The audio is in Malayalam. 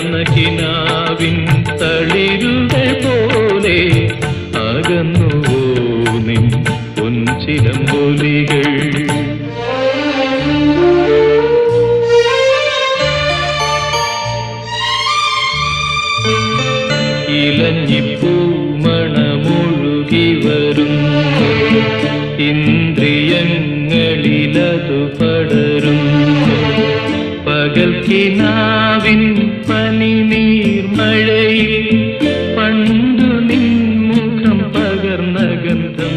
തളർന്ന കിനാവിൻ തളിരുകൾ പോലെ അകന്നുവോ നിൻ പൊലികൾ ഇലഞ്ഞിപ്പൂമണമൊഴുകി വരുന്നു ഇന്ദ്രിയങ്ങളിലതു പട പകൽക്കിനാവിൻ പനിനീർ പണ്ടു നിൻ മുഖം പകർന്ന ഗന്ധം